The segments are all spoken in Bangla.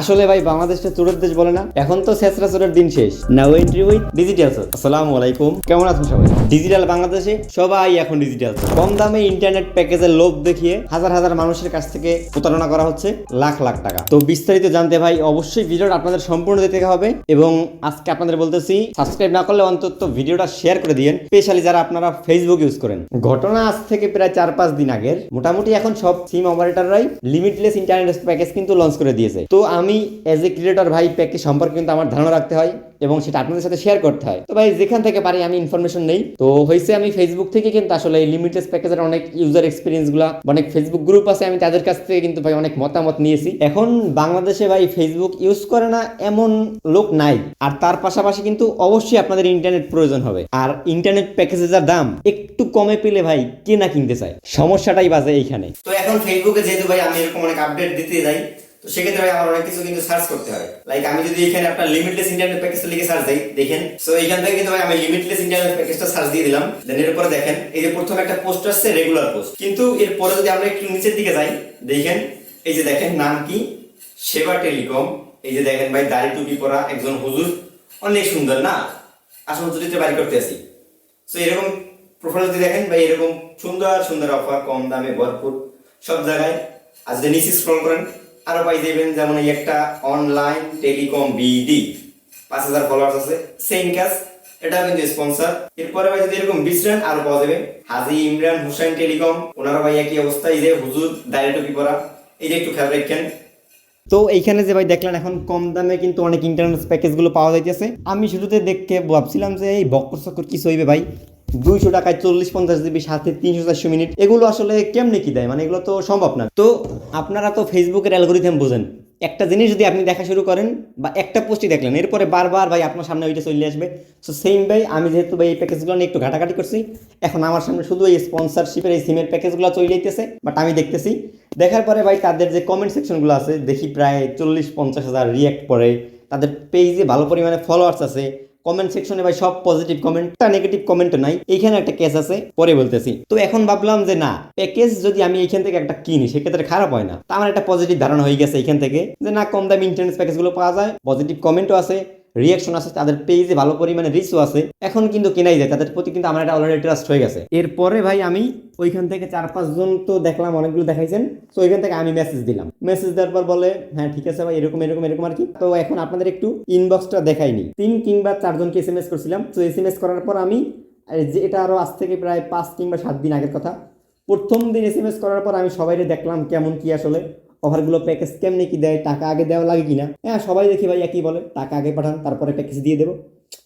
আসলে ভাই বাংলাদেশটা চোরের দেশ বলে না। এখন তো শেষরা চোরের দিন শেষ। নাও এন্ট্রি উইথ ডিজিটাল চোর। আসসালামু আলাইকুম। কেমন আছেন সবাই? ডিজিটাল বাংলাদেশে সবাই এখন ডিজিটাল চোর। কম দামে ইন্টারনেট প্যাকেজের লোভ দেখিয়ে হাজার হাজার মানুষের কাছ থেকে প্রতারণা করা হচ্ছে লাখ লাখ টাকা। তো বিস্তারিত জানতে ভাই, অবশ্যই ভিডিওটা আপনাদের সম্পূর্ণ দেখতে হবে এবং আজকে আপনাদের বলতেছি সাবস্ক্রাইব না করলে অন্তত ভিডিওটা শেয়ার করে দিয়েন স্পেশালি যারা আপনারা ফেসবুক ইউজ করেন। ঘটনা আজ থেকে প্রায় চার পাঁচ দিন আগের। মোটামুটি এখন সব সিম অপারেটররাই লিমিটলেস ইন্টারনেট প্যাকেজ কিন্তু লঞ্চ করে দিয়েছে। তো আমি এজ এ ক্রিয়েটর ভাই প্যাকেজ সম্পর্কে কিন্তু আমার ধারণা রাখতে হয় এবং সেটা আপনাদের সাথে শেয়ার করতে হয়। তো ভাই, যেখান থেকে পারি আমি ইনফরমেশন নেই। তো হয়েছে আমি ফেসবুক থেকে কিন্তু আসলে এই লিমিটলেস প্যাকেজের অনেক ইউজার এক্সপিরিয়েন্সগুলা অনেক ফেসবুক গ্রুপ আছে আমি তাদের কাছ থেকে কিন্তু ভাই অনেক মতামত নিয়েছি। এখন বাংলাদেশে ভাই ফেসবুক ইউজ করে না এমন লোক নাই। আর তার পাশাপাশি কিন্তু অবশ্যই আপনাদের ইন্টারনেট প্রয়োজন হবে। আর ইন্টারনেট প্যাকেজের যা দাম, একটু কমে পেলে ভাই কে না কিনতে চায়। সমস্যাটাই বাজে এইখানে। তো এখন ফেসবুকে যেহেতু ভাই আমি এরকম অনেক আপডেট দিতে যাই তো সেক্ষেত্রে ভাই, আমার অনেক কিছু কিন্তু সার্চ করতে হয়। লাইক আমি যদি এখানে আপনার লিমিটলেস ইন্টারনেট প্যাকেজটা লিখে সার্চ দিই, দেখেন। সো এখান থেকে কিন্তু ভাই, আমি লিমিটলেস ইন্টারনেট প্যাকেজটা সার্চ দিয়ে দিলাম। দেন এরপরে দেখেন, এই যে প্রথম একটা পোস্ট আসছে রেগুলার পোস্ট কিন্তু এরপরে যদি আমরা একটু নিচের দিকে যাই, দেখেন, এই যে দেখেন, নাম কি? সেবা টেলিকম। এই যে দেখেন ভাই, দাড়ি টুপি পরা একজন হুজুর। অনেক সুন্দর না? আসল চরিত্রে বাড়ি করতে আসি। সো এরকম প্রোফাইল যদি দেখেন, ভাই, এরকম সুন্দর সুন্দর অফার কম দামে, ভরপুর। সব জায়গায় আর যদি নিচে স্ক্রল করেন আরও পাই যাবেন যেমন এই একটা অনলাইন টেলিকম বিডি পাঁচ হাজার ফলোয়ার্স আছে সেম কাজ এটা কিন্তু স্পন্সর এরপরে ভাই যদি এরকম বিশ্রান আরও পাওয়া যাবে, হাজি ইমরান হুসাইন টেলিকম ওনারা ভাই একই অবস্থা, এই যে হুজুর ডাইরেক্ট টুপি পরা এই যে একটু খেয়াল রাখেন। তো এইখানে যে ভাই দেখলেন, এখন কম দামে কিন্তু অনেক ইন্টারনেট প্যাকেজগুলো পাওয়া যাইতেছে। আমি শুরুতে দেখে ভাবছিলাম যে এই বক্কর চক্কর কিছু হইবে ভাই? দুইশো টাকায় চল্লিশ পঞ্চাশ জিবি, সাথে তিনশো চারশো মিনিট। এগুলো আসলে কেমনে কি দেয়? মানে এগুলো তো সম্ভব না। তো আপনারা তো ফেসবুকের অ্যালগোরিথম বোঝেন। একটা জিনিস যদি আপনি দেখা শুরু করেন বা একটা পোস্টই দেখলেন, এরপরে বারবার ভাই আপনার সামনে ওইটা চলে আসবে। সো সেম ভাই, আমি যেহেতু ভাই এই প্যাকেজগুলো নিয়ে একটু ঘাটাঘাটি করছি, এখন আমার সামনে শুধু এই স্পন্সরশিপের এই সিমের প্যাকেজগুলো চলে যাইতেছে বাট আমি দেখতেছি। দেখার পরে ভাই তাদের যে কমেন্ট সেকশনগুলো আছে, দেখি প্রায় চল্লিশ পঞ্চাশ হাজার রিয়াক্ট করে তাদের পেজে ভালো পরিমাণে ফলোয়ার্স আছে। কমেন্ট সেকশনে ভাই সব পজিটিভ কমেন্ট তা নেগেটিভ কমেন্ট নাই। এখানে একটা কেস আছে, পরে বলতেছি। তো এখন ভাবলাম যে না প্যাকেজ যদি আমি এখান থেকে একটা কিনি, সেক্ষেত্রে খারাপ হয় না। তা আমার একটা পজিটিভ ধারণা হয়ে গেছে এখান থেকে, যে না, কম দামি ইন্টারনেট প্যাকেজগুলো পাওয়া যায়। পজিটিভ কমেন্টও আছে রিয়াকশন আছে, তাদের পেজে ভালো পরিমাণে রিচও আছে, এখন কিন্তু কেনাই যায়, তাদের প্রতি কিন্তু আমার একটা অলরেডি ট্রাস্ট হয়ে গেছে। এরপরে ভাই আমি ওইখান থেকে চার পাঁচজন তো দেখলাম, অনেকগুলো দেখাইছেন, তো ওইখান থেকে আমি মেসেজ দিলাম। মেসেজ দেওয়ার পর বলে হ্যাঁ ঠিক আছে ভাই, এরকম এরকম এরকম আর কি। তো এখন আপনাদের একটু ইনবক্সটা দেখাইনি। তিন কিংবা চারজনকে এস এম এস করছিলাম, তো এস এম এস করার পর আমি এটা আরও আজ থেকে প্রায় পাঁচ কিংবা সাত দিন আগের কথা, প্রথম দিন এস এম এস করার পর আমি সবাইকে দেখলাম কেমন কি আসলে। অফারগুলো প্যাকেজ কেমনি কি দেয়, টাকা আগে দেওয়া লাগে কিনা? হ্যাঁ সবাই দেখি ভাই, একই বলে, টাকা আগে পাঠান, তারপরে প্যাকেজ দিয়ে দেবো।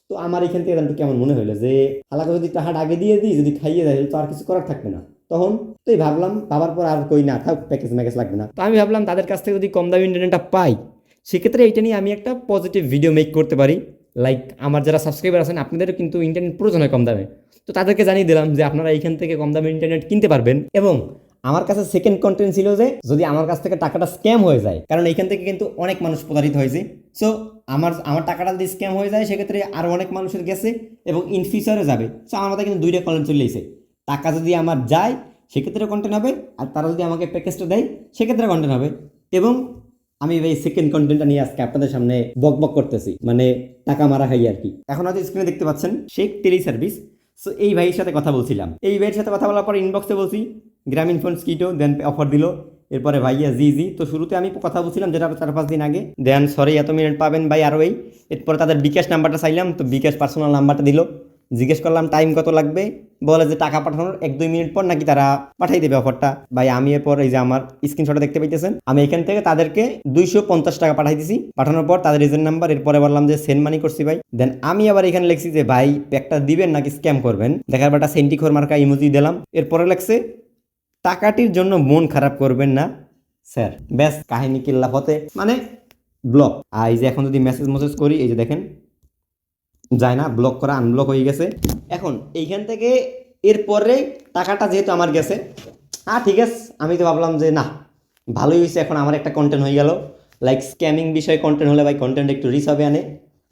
তো আমার এখান থেকে একটু কেমন মনে হলো যে, হালাকা যদি টাকাটা আগে দিয়ে দিই, যদি খাইয়ে দেয় তো আর কিছু করার থাকবে না। তখন তো ভাবলাম, ভাবার পর আর কই না, থাক প্যাকেজ ম্যাকেজ লাগবে না। তো আমি ভাবলাম, তাদের কাছ থেকে যদি কম দামি ইন্টারনেটটা পাই, সেক্ষেত্রে এইটা নিয়ে আমি একটা পজিটিভ ভিডিও মেক করতে পারি। লাইক আমার যারা সাবস্ক্রাইবার আছেন, আপনাদেরও কিন্তু ইন্টারনেট প্রয়োজন হয় কম দামে। তো তাদেরকে জানিয়ে দিলাম যে, আপনারা এইখান থেকে কম দামে ইন্টারনেট কিনতে পারবেন এবং আমার কাছে সেকেন্ড কন্টেন্ট ছিল যে, যদি আমার কাছ থেকে টাকাটা স্ক্যাম হয়ে যায়, কারণ এইখান থেকে কিন্তু অনেক মানুষ প্রতারিত হয়েছে। সো আমার আমার টাকাটা যদি স্ক্যাম হয়ে যায়, সেক্ষেত্রে আরও অনেক মানুষের গেছে এবং ইন ফিউচারে যাবে। সো আমার মাথায় কিন্তু দুইটা কন্টেন্ট চলে এসেছে। টাকা যদি আমার যায়, সেক্ষেত্রে কন্টেন্ট হবে, আর তারা যদি আমাকে প্যাকেজটা দেয়, সেক্ষেত্রে কন্টেন্ট হবে। এবং আমি এই সেকেন্ড কন্টেন্টটা নিয়ে আজকে আপনাদের সামনে বক বক করতেছি মানে টাকা মারা খাই আর কি। এখন হয়তো স্ক্রিনে দেখতে পাচ্ছেন শেখ টেলি সার্ভিস সো এই ভাইয়ের সাথে কথা বলছিলাম। এই ভাইয়ের সাথে কথা বলার পর ইনবক্সে বলছি গ্রামীণ ফোন স্কিটো দেন অফার দিল। এরপরে ভাইয়া, জি জি। তো শুরুতে আমি কথা বলছিলাম যেটা চার পাঁচ দিন আগে। দেন সরি এত মিনিট পাবেন ভাই আরও এই। এরপরে তাদের বিকাশ নাম্বারটা চাইলাম, তো বিকাশ পার্সোনাল নাম্বারটা দিল। জিজ্ঞেস করলাম টাইম কত লাগবে? বলে যে, টাকা পাঠানোর এক দুই মিনিট পর নাকি তারা পাঠাই দেবে অফারটা ভাই, আমি এরপর এই যে আমার স্ক্রিনশটে দেখতে পাইতেছেন, আমি এখান থেকে তাদেরকে দুইশো পঞ্চাশ টাকা পাঠাই দিছি। পাঠানোর পর তাদের রিজন নাম্বার এরপরে বললাম যে সেন্ড মানি করছি ভাই। দেন আমি আবার এখানে লিখছি যে, ভাই প্যাকটা দিবেন নাকি স্ক্যাম করবেন? দেখার একটা সেন্টিখোর মার্কা ইমোজি দিলাম। এরপরে লাগছে টাকাটির জন্য মন খারাপ করবেন না, স্যার। ব্যাস, কাহিনী কিল্লা হতে মানে ব্লক। আর এই যে এখন যদি মেসেজ মেসেজ করি, এই যে দেখেন যায় না ব্লক করা আনব্লক হয়ে গেছে। এখন এইখান থেকে এরপরে টাকাটা যেহেতু আমার গেছে হ্যাঁ ঠিক আছে, আমি তো ভাবলাম যে না, ভালোই হয়েছে, এখন আমার একটা কন্টেন্ট হয়ে গেল। লাইক স্ক্যামিং বিষয়ে কন্টেন্ট হলে ভাই কন্টেন্ট একটু রিচ হবে আনে।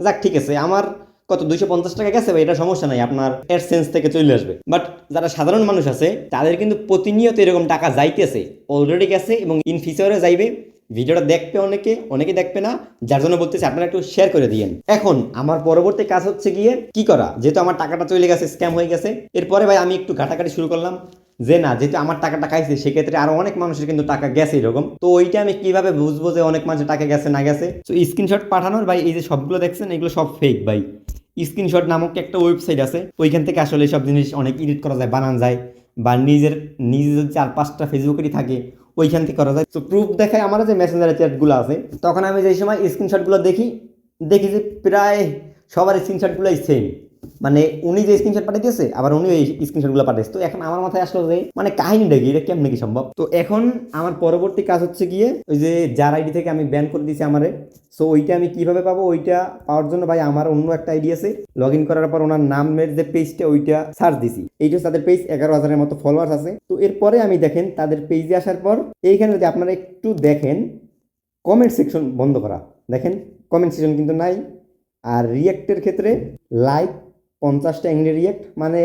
যাক, ঠিক আছে, আমার কত, দুইশো পঞ্চাশ টাকা গেছে ভাই, এটা সমস্যা নাই, আপনার এডসেন্স থেকে চলে আসবে। বাট যারা সাধারণ মানুষ আছে, তাদের কিন্তু প্রতিনিয়ত এরকম টাকা যাইতেছে অলরেডি গেছে এবং ইন ফিউচারে যাইবে। ভিডিওটা দেখবে অনেকে অনেকে দেখবে না, যার জন্য বলতেছি আপনারা একটু শেয়ার করে দিয়েন। এখন, আমার পরবর্তী কাজ হচ্ছে গিয়ে কি করা? যেহেতু আমার টাকাটা চলে গেছে স্ক্যাম হয়ে গেছে, এরপরে ভাই আমি একটু ঘাটাঘাটি শুরু করলাম যে না, যেহেতু আমার টাকাটা খাইছে, সেক্ষেত্রে আরও অনেক মানুষের কিন্তু টাকা গেছে এরকম। তো ওইটা আমি কীভাবে বুঝব যে অনেক মানুষের টাকা গেছে, না গেছে? তো স্ক্রিনশট পাঠানোর ভাই, এই যে সবগুলো দেখছেন, এগুলো সব ফেক ভাই। স্ক্রিনশট নামক একটা ওয়েবসাইট আছে, ওইখান থেকে আসলে সব জিনিস অনেক এডিট করা যায়, বানানো যায়, বা নিজের নিজের চার পাঁচটা ফেসবুকেরই থাকে ওইখান থেকে করা যায়। তো প্রুফ দেখায় আমার যে মেসেঞ্জারের চ্যাটগুলো আছে। তখন আমি যে সময় স্ক্রিনশটগুলো দেখি দেখি যে প্রায় সবার স্ক্রিনশটগুলোই সেম মানে উনি যে স্ক্রিনশট পাঠিয়েছে আবার উনি এই স্ক্রিনশটগুলো পাঠিয়েছে তো এখন আমার মাথায় আসলো যে মানে কাহিনীটা কি? এটা কেমনে কি সম্ভব? তো এখন আমার পরবর্তী কাজ হচ্ছে গিয়ে, ওই যে যার আইডি থেকে আমি ব্যান করে দিয়েছি আমারে সো ওইটা আমি কীভাবে পাবো? ওইটা পাওয়ার জন্য ভাই আমার অন্য একটা আইডি আছে। লগ ইন করার পর ওনার নামের যে পেজটা ওইটা সার্চ দিছি। এইটা হচ্ছে তাদের পেজ এগারো হাজারের মতো ফলোয়ার্স আছে। তো এরপরে আমি দেখেন, তাদের পেজে আসার পর, এইখানে যদি আপনারা একটু দেখেন কমেন্ট সেকশন বন্ধ করা। দেখেন কমেন্ট সেকশন কিন্তু নাই। আর রিয়েক্টের ক্ষেত্রে লাইক পঞ্চাশটা এংলি রিয়েক্ট মানে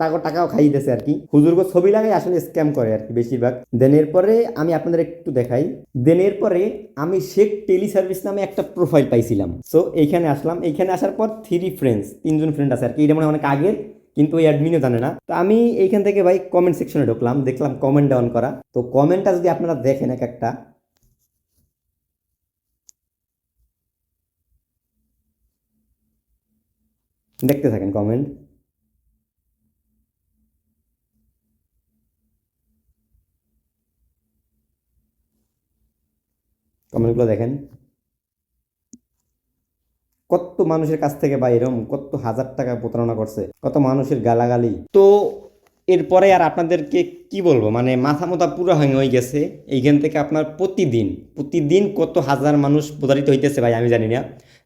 টাকা টাকাও খাইয়ে আর কি। হুজুরগো ছবি লাগাই আসলে স্ক্যাম করে আর কি বেশিরভাগ। দেন এরপরে আমি আপনাদের একটু দেখাই। দেন এরপরে আমি শেখ টেলি সার্ভিস নামে একটা প্রোফাইল পাইছিলাম। সো এইখানে আসলাম। এইখানে আসার পর থ্রি ফ্রেন্ডস তিনজন ফ্রেন্ড আছে আর কি। এটা মানে অনেক আগের, কিন্তু ওই অ্যাডমিনও জানে না। তো আমি এইখান থেকে ভাই কমেন্ট সেকশনে ঢুকলাম, দেখলাম কমেন্ট ডাউন করা। তো কমেন্টটা যদি আপনারা দেখেন এক একটা দেখতে থাকেন কমেন্ট কমেন্টগুলো দেখেন। কত মানুষের কাছ থেকে বা এরকম কত হাজার টাকা প্রতারণা করছে, কত মানুষের গালাগালি। তো এরপরে আর আপনাদেরকে কি বলব মানে মাথা মোথা পুরো হয়ে হয়ে গেছে। এইখান থেকে আপনার প্রতিদিন প্রতিদিন কত হাজার মানুষ প্রতারিত হইতেছে ভাই, আমি জানি না।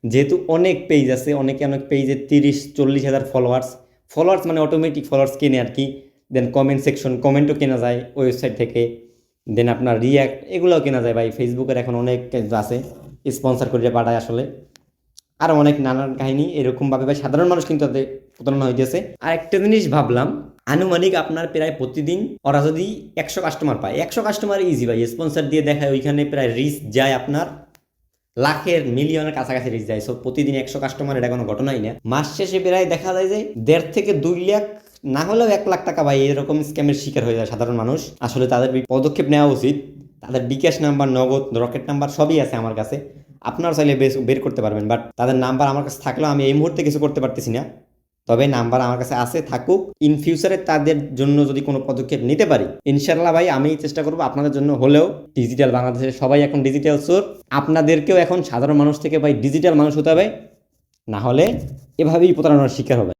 যেহেতু অনেক পেজ আছে, অনেকে অনেক পেজে তিরিশ, চল্লিশ হাজার ফলোয়ার্স ফলোয়ার্স মানে অটোমেটিক ফলোয়ার্স কেনে আর কি। দেন কমেন্ট সেকশন কমেন্টও কেনা যায় ওয়েবসাইট থেকে। দেন আপনার রিয়াক্ট এগুলোও কেনা যায় ভাই। ফেসবুকের এখন অনেক আছে স্পন্সার করে পাঠায় আসলে। আর অনেক নানান কাহিনী, এরকমভাবে ভাই। সাধারণ মানুষ কিন্তু তাদের প্রতারণা হইতেছে আর একটা জিনিস ভাবলাম, আনুমানিক আপনার প্রায় প্রতিদিন ওরা যদি একশো কাস্টমার পায়, একশো কাস্টমার ইজি ভাই। স্পন্সার দিয়ে দেখায়, ওইখানে প্রায় রিচ যায় আপনার লাখের মিলিয়নের কাছাকাছি রিচ যায় সো প্রতিদিন একশো কাস্টমার এটা কোনো ঘটনাই না। মাস শেষে প্রায় দেখা যায় যে দেড় থেকে দুই লাখ, না হলেও এক লাখ টাকা ভাই, এরকম স্ক্যামের শিকার হয়ে যায় সাধারণ মানুষ। আসলে তাদের পদক্ষেপ নেওয়া উচিত। তাদের bKash number, Nagad Rocket number সবই আছে আমার কাছে। আপনারা চাইলে বের করতে পারবেন বাট তাদের নাম্বার আমার কাছে থাকলেও আমি এই মুহূর্তে কিছু করতে পারতেছি না। তবে নাম্বার আমার কাছে আছে, থাকুক। ইন ফিউচারে তাদের জন্য যদি কোনো পদক্ষেপ নিতে পারি ইনশাল্লাহ ভাই আমি চেষ্টা করব আপনাদের জন্য হলেও ডিজিটাল বাংলাদেশের সবাই এখন ডিজিটাল সোর আপনাদেরকেও এখন সাধারণ মানুষ থেকে ভাই ডিজিটাল মানুষ হতে হবে। না হলে এভাবেই প্রতারণার শিকার হবে।